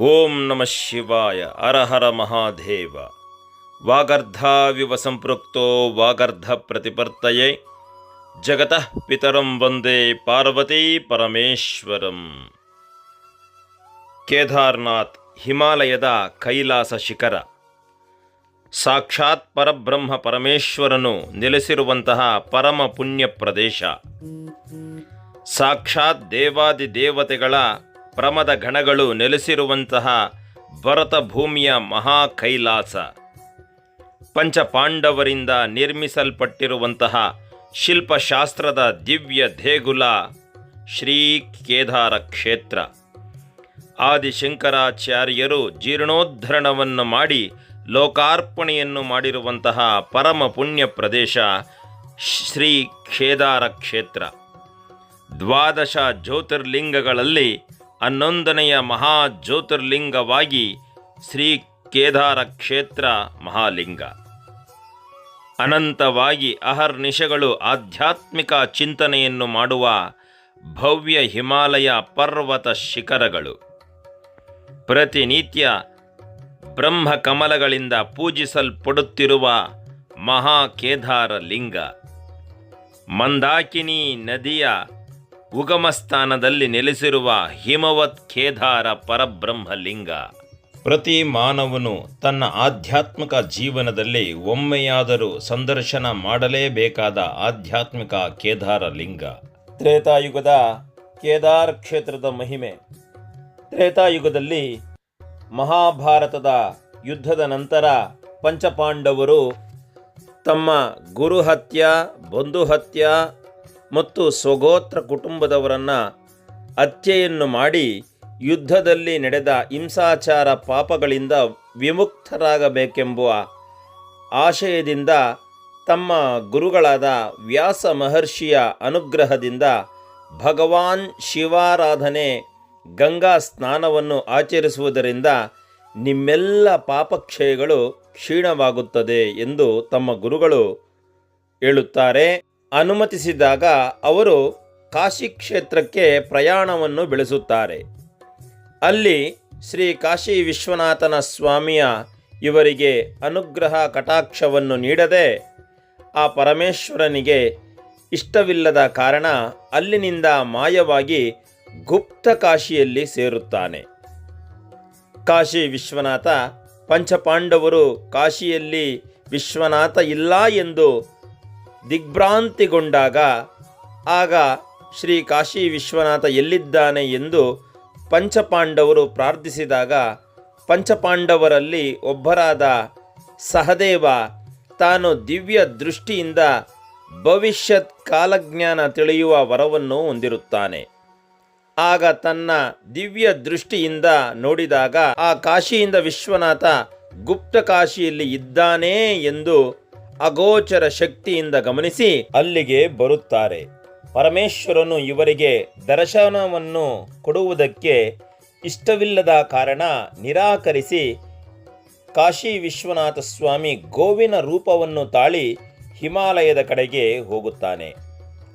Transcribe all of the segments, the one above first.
ಓಂ ನಮಃ ಶಿವಾಯ, ಅರಹರ ಮಹಾದೇವ. ವಾಗರ್ಧಾವಿವ ಸಂಪೃಕ್ತೋ ವಾಗರ್ಧ ಪ್ರತಿಪರ್ತಯೇ ಜಗತಃ ಪಿತರಂ ವಂದೇ ಪಾರ್ವತೀ ಪರಮೇಶ್ವರಂ. ಕೇದಾರ್ನಾಥ್ ಹಿಮಾಲಯದ ಕೈಲಾಸ ಶಿಖರ. ಸಾಕ್ಷಾತ್ ಪರಬ್ರಹ್ಮ ಪರಮೇಶ್ವರನು ನೆಲೆಸಿರುವಂತಹ ಪರಮ ಪುಣ್ಯ ಪ್ರದೇಶ. ಸಾಕ್ಷಾತ್ ದೇವಾದಿ ದೇವತೆಗಳ ಪ್ರಮದ ಗಣಗಳು ನೆಲೆಸಿರುವಂತಹ ಭರತ ಭೂಮಿಯ ಮಹಾ ಕೈಲಾಸ ಪಂಚಪಾಂಡವರಿಂದ ನಿರ್ಮಿಸಲ್ಪಟ್ಟಿರುವಂತಹ ಶಿಲ್ಪಶಾಸ್ತ್ರದ ದಿವ್ಯ ದೇಗುಲ ಶ್ರೀ ಕೇದಾರ ಕ್ಷೇತ್ರ. ಆದಿಶಂಕರಾಚಾರ್ಯರು ಜೀರ್ಣೋದ್ಧರಣವನ್ನು ಮಾಡಿ ಲೋಕಾರ್ಪಣೆಯನ್ನು ಮಾಡಿರುವಂತಹ ಪರಮ ಪುಣ್ಯ ಪ್ರದೇಶ ಶ್ರೀ ಕೇದಾರ ಕ್ಷೇತ್ರ. ದ್ವಾದಶ ಜ್ಯೋತಿರ್ಲಿಂಗಗಳಲ್ಲಿ ಹನ್ನೊಂದನೆಯ ಮಹಾಜ್ಯೋತಿರ್ಲಿಂಗವಾಗಿ ಶ್ರೀ ಕೇದಾರ ಕ್ಷೇತ್ರ ಮಹಾಲಿಂಗ. ಅನಂತವಾಗಿ ಅಹರ್ನಿಶಗಳು ಆಧ್ಯಾತ್ಮಿಕ ಚಿಂತನೆಯನ್ನು ಮಾಡುವ ಭವ್ಯ ಹಿಮಾಲಯ ಪರ್ವತ ಶಿಖರಗಳು. ಪ್ರತಿನಿತ್ಯ ಬ್ರಹ್ಮ ಕಮಲಗಳಿಂದ ಪೂಜಿಸಲ್ಪಡುತ್ತಿರುವ ಮಹಾ ಕೇದಾರ ಲಿಂಗ. ಮಂದಾಕಿನಿ ನದಿಯ ಉಗಮ ಸ್ಥಾನದಲ್ಲಿ ನೆಲೆಸಿರುವ ಹಿಮವತ್ ಕೇದಾರ ಪರಬ್ರಹ್ಮಲಿಂಗ. ಪ್ರತಿ ಮಾನವನು ತನ್ನ ಆಧ್ಯಾತ್ಮಿಕ ಜೀವನದಲ್ಲಿ ಒಮ್ಮೆಯಾದರೂ ಸಂದರ್ಶನ ಮಾಡಲೇಬೇಕಾದ ಆಧ್ಯಾತ್ಮಿಕ ಕೇದಾರ ಲಿಂಗ ತ್ರೇತಾಯುಗದ ಕೇದಾರ್ ಕ್ಷೇತ್ರದ ಮಹಿಮೆ. ತ್ರೇತಾಯುಗದಲ್ಲಿ ಮಹಾಭಾರತದ ಯುದ್ಧದ ನಂತರ ಪಂಚಪಾಂಡವರು ತಮ್ಮ ಗುರುಹತ್ಯ ಬಂಧುಹತ್ಯ ಮತ್ತು ಸ್ವಗೋತ್ರ ಕುಟುಂಬದವರನ್ನು ಹತ್ಯೆಯನ್ನು ಮಾಡಿ ಯುದ್ಧದಲ್ಲಿ ನಡೆದ ಹಿಂಸಾಚಾರ ಪಾಪಗಳಿಂದ ವಿಮುಕ್ತರಾಗಬೇಕೆಂಬುವ ಆಶಯದಿಂದ ತಮ್ಮ ಗುರುಗಳಾದ ವ್ಯಾಸ ಮಹರ್ಷಿಯ ಅನುಗ್ರಹದಿಂದ ಭಗವಾನ್ ಶಿವಾರಾಧನೆ ಗಂಗಾ ಸ್ನಾನವನ್ನು ಆಚರಿಸುವುದರಿಂದ ನಿಮ್ಮೆಲ್ಲ ಪಾಪಕ್ಷಯಗಳು ಕ್ಷೀಣವಾಗುತ್ತದೆ ಎಂದು ತಮ್ಮ ಗುರುಗಳು ಹೇಳುತ್ತಾರೆ. ಅನುಮತಿಸಿದಾಗ ಅವರು ಕಾಶಿ ಕ್ಷೇತ್ರಕ್ಕೆ ಪ್ರಯಾಣವನ್ನು ಬೆಳೆಸುತ್ತಾರೆ. ಅಲ್ಲಿ ಶ್ರೀ ಕಾಶಿ ವಿಶ್ವನಾಥನ ಸ್ವಾಮಿಯ ಇವರಿಗೆ ಅನುಗ್ರಹ ಕಟಾಕ್ಷವನ್ನು ನೀಡದೆ ಆ ಪರಮೇಶ್ವರನಿಗೆ ಇಷ್ಟವಿಲ್ಲದ ಕಾರಣ ಅಲ್ಲಿನಿಂದ ಮಾಯವಾಗಿ ಗುಪ್ತ ಕಾಶಿಯಲ್ಲಿ ಸೇರುತ್ತಾನೆ. ಕಾಶಿ ವಿಶ್ವನಾಥ ಪಂಚಪಾಂಡವರು ಕಾಶಿಯಲ್ಲಿ ವಿಶ್ವನಾಥ ಇಲ್ಲ ಎಂದು ದಿಗ್ಭ್ರಾಂತಿಗೊಂಡಾಗ ಆಗ ಶ್ರೀ ಕಾಶಿ ವಿಶ್ವನಾಥ ಎಲ್ಲಿದ್ದಾನೆ ಎಂದು ಪಂಚಪಾಂಡವರು ಪ್ರಾರ್ಥಿಸಿದಾಗ ಪಂಚಪಾಂಡವರಲ್ಲಿ ಒಬ್ಬರಾದ ಸಹದೇವ ತಾನು ದಿವ್ಯ ದೃಷ್ಟಿಯಿಂದ ಭವಿಷ್ಯತ್ ಕಾಲಜ್ಞಾನ ತಿಳಿಯುವ ವರವನ್ನು ಹೊಂದಿರುತ್ತಾನೆ. ಆಗ ತನ್ನ ದಿವ್ಯ ದೃಷ್ಟಿಯಿಂದ ನೋಡಿದಾಗ ಆ ಕಾಶಿಯಿಂದ ವಿಶ್ವನಾಥ ಗುಪ್ತ ಕಾಶಿಯಲ್ಲಿ ಇದ್ದಾನೆ ಎಂದು ಅಗೋಚರ ಶಕ್ತಿಯಿಂದ ಗಮನಿಸಿ ಅಲ್ಲಿಗೆ ಬರುತ್ತಾರೆ. ಪರಮೇಶ್ವರನು ಇವರಿಗೆ ದರ್ಶನವನ್ನು ಕೊಡುವುದಕ್ಕೆ ಇಷ್ಟವಿಲ್ಲದ ಕಾರಣ ನಿರಾಕರಿಸಿ ಕಾಶಿ ವಿಶ್ವನಾಥ ಸ್ವಾಮಿ ಗೋವಿನ ರೂಪವನ್ನು ತಾಳಿ ಹಿಮಾಲಯದ ಕಡೆಗೆ ಹೋಗುತ್ತಾನೆ.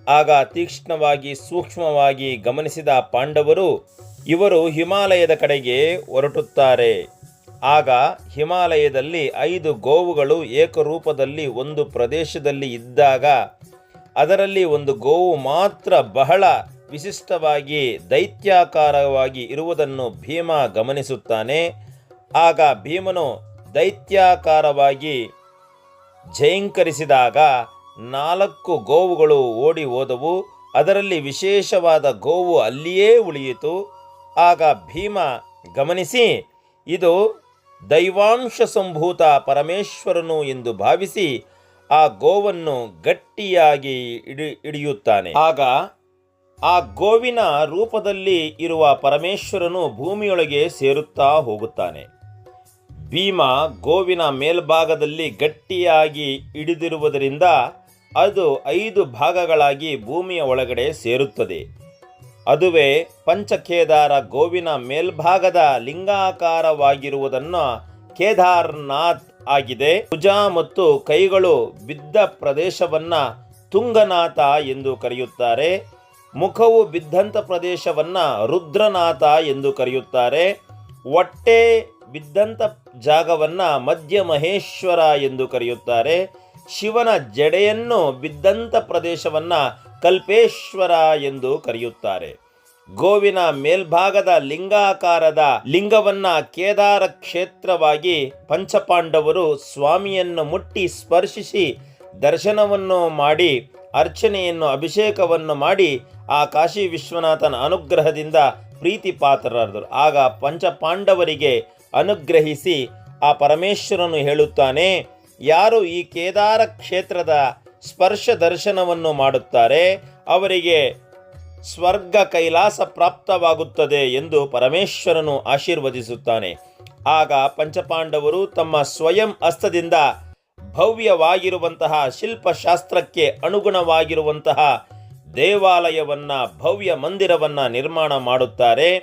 ಆಗ ತೀಕ್ಷ್ಣವಾಗಿ ಸೂಕ್ಷ್ಮವಾಗಿ ಗಮನಿಸಿದ ಪಾಂಡವರು ಇವರು ಹಿಮಾಲಯದ ಕಡೆಗೆ ಹೊರಟುತ್ತಾರೆ. ಆಗ ಹಿಮಾಲಯದಲ್ಲಿ ಐದು ಗೋವುಗಳು ಏಕರೂಪದಲ್ಲಿ ಒಂದು ಪ್ರದೇಶದಲ್ಲಿ ಇದ್ದಾಗ ಅದರಲ್ಲಿ ಒಂದು ಗೋವು ಮಾತ್ರ ಬಹಳ ವಿಶಿಷ್ಟವಾಗಿ ದೈತ್ಯಾಕಾರವಾಗಿ ಇರುವುದನ್ನು ಭೀಮ ಗಮನಿಸುತ್ತಾನೆ. ಆಗ ಭೀಮನು ದೈತ್ಯಾಕಾರವಾಗಿ ಜಯಂಕರಿಸಿದಾಗ ನಾಲ್ಕು ಗೋವುಗಳು ಓಡಿ ಹೋದವು. ಅದರಲ್ಲಿ ವಿಶೇಷವಾದ ಗೋವು ಅಲ್ಲಿಯೇ ಉಳಿಯಿತು. ಆಗ ಭೀಮ ಗಮನಿಸಿ, ಇದು ದೈವಾಂಶ ಸಂಭೂತ ಪರಮೇಶ್ವರನು ಎಂದು ಭಾವಿಸಿ ಆ ಗೋವನ್ನು ಗಟ್ಟಿಯಾಗಿ ಇಡಿ, ಹಿಡಿಯುತ್ತಾನೆ. ಆಗ ಆ ಗೋವಿನ ರೂಪದಲ್ಲಿ ಇರುವ ಪರಮೇಶ್ವರನು ಭೂಮಿಯೊಳಗೆ ಸೇರುತ್ತಾ ಹೋಗುತ್ತಾನೆ. ಭೀಮ ಗೋವಿನ ಮೇಲ್ಭಾಗದಲ್ಲಿ ಗಟ್ಟಿಯಾಗಿ ಹಿಡಿದಿರುವುದರಿಂದ ಅದು ಐದು ಭಾಗಗಳಾಗಿ ಭೂಮಿಯ ಒಳಗಡೆ ಸೇರುತ್ತದೆ. ಅದುವೇ ಪಂಚಕೇದಾರ ಗೋವಿನ ಮೇಲ್ಭಾಗದ ಲಿಂಗಾಕಾರವಾಗಿರುವುದನ್ನು ಕೇದಾರ್ನಾಥ್ ಆಗಿದೆ. ಭುಜ ಮತ್ತು ಕೈಗಳು ಬಿದ್ದ ಪ್ರದೇಶವನ್ನ ತುಂಗನಾಥ ಎಂದು ಕರೆಯುತ್ತಾರೆ. ಮುಖವು ಬಿದ್ದಂಥ ಪ್ರದೇಶವನ್ನ ರುದ್ರನಾಥ ಎಂದು ಕರೆಯುತ್ತಾರೆ. ಹೊಟ್ಟೆ ಬಿದ್ದಂಥ ಜಾಗವನ್ನು ಮಧ್ಯ ಮಹೇಶ್ವರ ಎಂದು ಕರೆಯುತ್ತಾರೆ. ಶಿವನ ಜಡೆಯನ್ನು ಬಿದ್ದಂಥ ಪ್ರದೇಶವನ್ನು ಕಲ್ಪೇಶ್ವರ ಎಂದು ಕರೆಯುತ್ತಾರೆ. ಗೋವಿನ ಮೇಲ್ಭಾಗದ ಲಿಂಗಾಕಾರದ ಲಿಂಗವನ್ನ ಕೇದಾರ ಕ್ಷೇತ್ರವಾಗಿ ಪಂಚಪಾಂಡವರು ಸ್ವಾಮಿಯನ್ನು ಮುಟ್ಟಿ ಸ್ಪರ್ಶಿಸಿ ದರ್ಶನವನ್ನು ಮಾಡಿ, ಅರ್ಚನೆಯನ್ನು, ಅಭಿಷೇಕವನ್ನು ಮಾಡಿ ಆ ಕಾಶಿ ವಿಶ್ವನಾಥನ ಅನುಗ್ರಹದಿಂದ ಪ್ರೀತಿ ಪಾತ್ರರಾದರು ಆಗ ಪಂಚಪಾಂಡವರಿಗೆ ಅನುಗ್ರಹಿಸಿ ಆ ಪರಮೇಶ್ವರನು ಹೇಳುತ್ತಾನೆ, ಯಾರು ಈ ಕೇದಾರ ಕ್ಷೇತ್ರದ ಸ್ಪರ್ಶ ದರ್ಶನವನ್ನು ಮಾಡುತ್ತಾರೆ, ಅವರಿಗೆ ಸ್ವರ್ಗ ಕೈಲಾಸ ಪ್ರಾಪ್ತವಾಗುತ್ತದೆ ಎಂದು ಪರಮೇಶ್ವರನು ಆಶೀರ್ವದಿಸುತ್ತಾನೆ. ಆಗ ಪಂಚಪಾಂಡವರು ತಮ್ಮ ಸ್ವಯಂ ಹಸ್ತದಿಂದ ಭವ್ಯವಾಗಿರುವಂತಹ ಶಿಲ್ಪಶಾಸ್ತ್ರಕ್ಕೆ ಅನುಗುಣವಾಗಿರುವಂತಹ ದೇವಾಲಯವನ್ನ, ಭವ್ಯ ಮಂದಿರವನ್ನು ನಿರ್ಮಾಣ ಮಾಡುತ್ತಾರೆ,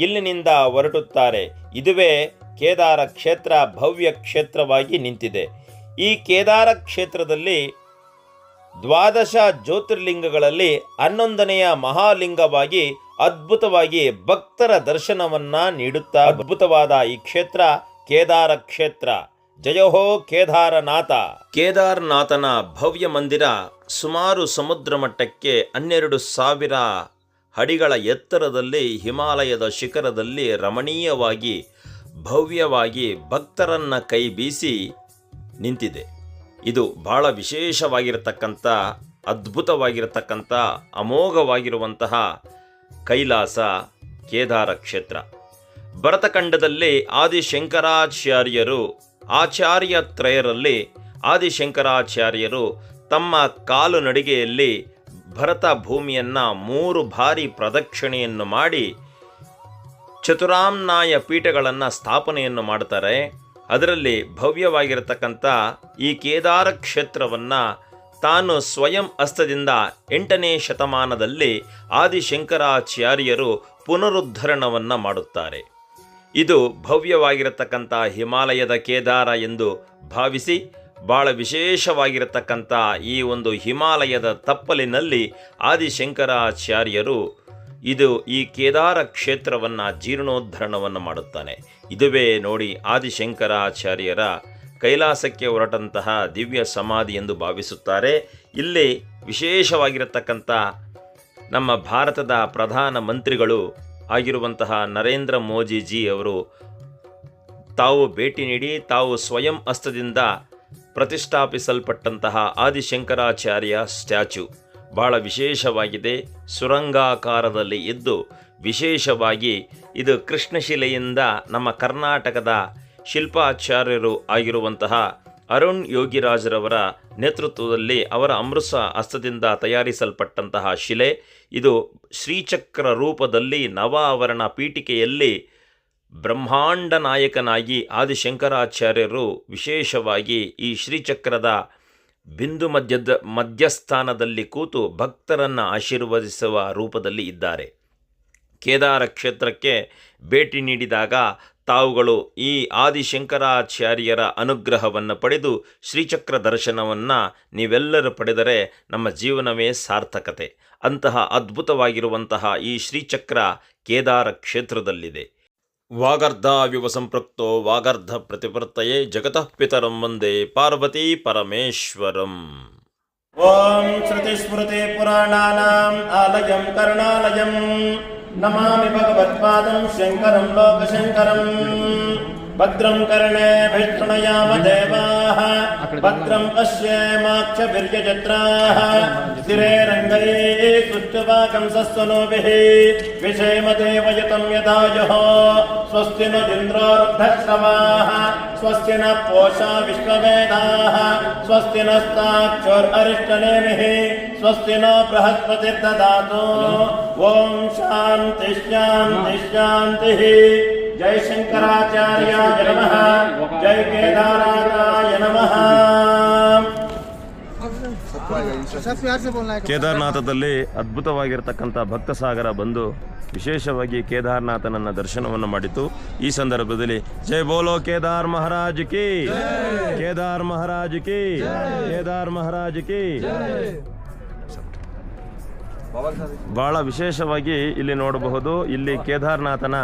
ಇಲ್ಲಿನಿಂದ ಹೊರಟುತ್ತಾರೆ ಇದುವೇ ಕೇದಾರ ಕ್ಷೇತ್ರ ಭವ್ಯ ಕ್ಷೇತ್ರವಾಗಿ ನಿಂತಿದೆ. ಈ ಕೇದಾರ ಕ್ಷೇತ್ರದಲ್ಲಿ ದ್ವಾದಶ ಜ್ಯೋತಿರ್ಲಿಂಗಗಳಲ್ಲಿ ಹನ್ನೊಂದನೆಯ ಮಹಾಲಿಂಗವಾಗಿ ಅದ್ಭುತವಾಗಿ ಭಕ್ತರ ದರ್ಶನವನ್ನ ನೀಡುತ್ತಾ ಅದ್ಭುತವಾದ ಈ ಕ್ಷೇತ್ರ ಕೇದಾರ ಕ್ಷೇತ್ರ. ಜಯಹೋ ಕೇದಾರನಾಥ. ಕೇದಾರನಾಥನ ಭವ್ಯ ಮಂದಿರ ಸುಮಾರು ಸಮುದ್ರ ಮಟ್ಟಕ್ಕೆ ಹನ್ನೆರಡು ಸಾವಿರ ಅಡಿಗಳ ಎತ್ತರದಲ್ಲಿ ಹಿಮಾಲಯದ ಶಿಖರದಲ್ಲಿ ರಮಣೀಯವಾಗಿ ಭವ್ಯವಾಗಿ ಭಕ್ತರನ್ನ ಕೈ ಬೀಸಿ ನಿಂತಿದೆ. ಇದು ಬಹಳ ವಿಶೇಷವಾಗಿರತಕ್ಕಂಥ, ಅದ್ಭುತವಾಗಿರತಕ್ಕಂಥ, ಅಮೋಘವಾಗಿರುವಂತಹ ಕೈಲಾಸ ಕೇದಾರ ಕ್ಷೇತ್ರ. ಭರತಖಂಡದಲ್ಲಿ ಆದಿಶಂಕರಾಚಾರ್ಯರು, ಆಚಾರ್ಯ ತ್ರಯರಲ್ಲಿ ಆದಿಶಂಕರಾಚಾರ್ಯರು ತಮ್ಮ ಕಾಲು ನಡಿಗೆಯಲ್ಲಿ ಭರತ ಭೂಮಿಯನ್ನು ಮೂರು ಬಾರಿ ಪ್ರದಕ್ಷಿಣೆಯನ್ನು ಮಾಡಿ ಚತುರಾಮ್ನಾಯ ಪೀಠಗಳನ್ನು ಸ್ಥಾಪನೆಯನ್ನು ಮಾಡ್ತಾರೆ. ಅದರಲ್ಲಿ ಭವ್ಯವಾಗಿರತಕ್ಕಂಥ ಈ ಕೇದಾರ ಕ್ಷೇತ್ರವನ್ನು ತಾನು ಸ್ವಯಂ ಹಸ್ತದಿಂದ ಎಂಟನೇ ಶತಮಾನದಲ್ಲಿ ಆದಿಶಂಕರಾಚಾರ್ಯರು ಪುನರುದ್ಧರಣವನ್ನು ಮಾಡುತ್ತಾರೆ. ಇದು ಭವ್ಯವಾಗಿರತಕ್ಕಂಥ ಹಿಮಾಲಯದ ಕೇದಾರ ಎಂದು ಭಾವಿಸಿ ಬಹಳ ವಿಶೇಷವಾಗಿರತಕ್ಕಂಥ ಈ ಒಂದು ಹಿಮಾಲಯದ ತಪ್ಪಲಿನಲ್ಲಿ ಆದಿಶಂಕರಾಚಾರ್ಯರು ಇದು ಈ ಕೇದಾರ ಕ್ಷೇತ್ರವನ್ನು ಜೀರ್ಣೋದ್ಧರಣವನ್ನು ಮಾಡುತ್ತಾನೆ. ಇದುವೇ ನೋಡಿ ಆದಿಶಂಕರಾಚಾರ್ಯರ ಕೈಲಾಸಕ್ಕೆ ಹೊರಟಂತಹ ದಿವ್ಯ ಸಮಾಧಿ ಎಂದು ಭಾವಿಸುತ್ತಾರೆ. ಇಲ್ಲಿ ವಿಶೇಷವಾಗಿರತಕ್ಕಂಥ ನಮ್ಮ ಭಾರತದ ಪ್ರಧಾನ ಮಂತ್ರಿಗಳು ಆಗಿರುವಂತಹ ನರೇಂದ್ರ ಮೋದಿಜಿ ಅವರು ತಾವು ಭೇಟಿ ನೀಡಿ, ತಾವು ಸ್ವಯಂ ಹಸ್ತದಿಂದ ಪ್ರತಿಷ್ಠಾಪಿಸಲ್ಪಟ್ಟಂತಹ ಆದಿಶಂಕರಾಚಾರ್ಯ ಸ್ಟ್ಯಾಚು ಬಹಳ ವಿಶೇಷವಾಗಿದೆ. ಸುರಂಗಾಕಾರದಲ್ಲಿ ಇದ್ದು ವಿಶೇಷವಾಗಿ ಇದು ಕೃಷ್ಣಶಿಲೆಯಿಂದ ನಮ್ಮ ಕರ್ನಾಟಕದ ಶಿಲ್ಪಾಚಾರ್ಯರು ಆಗಿರುವಂತಹ ಅರುಣ್ ಯೋಗಿರಾಜರವರ ನೇತೃತ್ವದಲ್ಲಿ ಅವರ ಅಮೃತ ಹಸ್ತದಿಂದ ತಯಾರಿಸಲ್ಪಟ್ಟಂತಹ ಶಿಲೆ. ಇದು ಶ್ರೀಚಕ್ರ ರೂಪದಲ್ಲಿ ನವಾವರಣ ಪೀಠಿಕೆಯಲ್ಲಿ ಬ್ರಹ್ಮಾಂಡ ನಾಯಕನಾಗಿ ಆದಿಶಂಕರಾಚಾರ್ಯರು ವಿಶೇಷವಾಗಿ ಈ ಶ್ರೀಚಕ್ರದ ಬಿಂದು ಮಧ್ಯದ ಮಧ್ಯಸ್ಥಾನದಲ್ಲಿ ಕೂತು ಭಕ್ತರನ್ನು ಆಶೀರ್ವದಿಸುವ ರೂಪದಲ್ಲಿ ಇದ್ದಾರೆ. ಕೇದಾರ ಕ್ಷೇತ್ರಕ್ಕೆ ಭೇಟಿ ನೀಡಿದಾಗ ತಾವುಗಳು ಈ ಆದಿಶಂಕರಾಚಾರ್ಯರ ಅನುಗ್ರಹವನ್ನು ಪಡೆದು ಶ್ರೀಚಕ್ರ ದರ್ಶನವನ್ನು ನೀವೆಲ್ಲರೂ ಪಡೆದರೆ ನಮ್ಮ ಜೀವನವೇ ಸಾರ್ಥಕತೆ. ಅಂತಹ ಅದ್ಭುತವಾಗಿರುವಂತಹ ಈ ಶ್ರೀಚಕ್ರ ಕೇದಾರ ಕ್ಷೇತ್ರದಲ್ಲಿದೆ. వాగర్ధావివ సంప్రక్తో వాగర్ధ ప్రతిపర్తయే జగత పితరం వందే పార్వతీ పరమేశ్వరం. ఓం శృతిస్మృతి పురాణానాం ఆలయం కరుణాలయం. నమామి భగవత్పాదం శంకరం లోక శంకరం భద్రం కరణే భృష్ణయామ దేవా. भद्रं पश्येमाक्षभिर्यजत्राः स्थिरे रङ्गैः सुष्ठुवाकं सस्वनोभिः विषेमदेवयतं यदायुः स्वस्ति न इन्द्रोर्धश्रवाः स्वस्ति न पोषा विश्ववेदाः। स्वस्ति नस्ताक्षोर्अरिष्टनेमिः स्वस्ति न बृहस्पतिर्ददातु। ॐ शान्ति शान्ति। ಜಯ ಶಂಕರಾಚಾರ್ಯಾಯ ನಮಃ. ಜಯ ಕೇದಾರನಾಥಾಯ ನಮಃ. ಕೇದಾರನಾಥದಲ್ಲಿ ಅದ್ಭುತವಾಗಿರತಕ್ಕಂಥ ಭಕ್ತ ಸಾಗರ ಬಂದು ವಿಶೇಷವಾಗಿ ಕೇದಾರನಾಥನನ್ನ ದರ್ಶನವನ್ನು ಮಾಡಿತು. ಈ ಸಂದರ್ಭದಲ್ಲಿ ಜೈ ಬೋಲೋ ಕೇದಾರ್ ಮಹಾರಾಜ್ ಕಿ. ಕೇದಾರ್ ಮಹಾರಾಜ್ ಕಿ. ಕೇದಾರ್ ಮಹಾರಾಜ್ ಕಿ. ಬಹಳ ವಿಶೇಷವಾಗಿ ಇಲ್ಲಿ ನೋಡಬಹುದು. ಇಲ್ಲಿ ಕೇದಾರನಾಥನ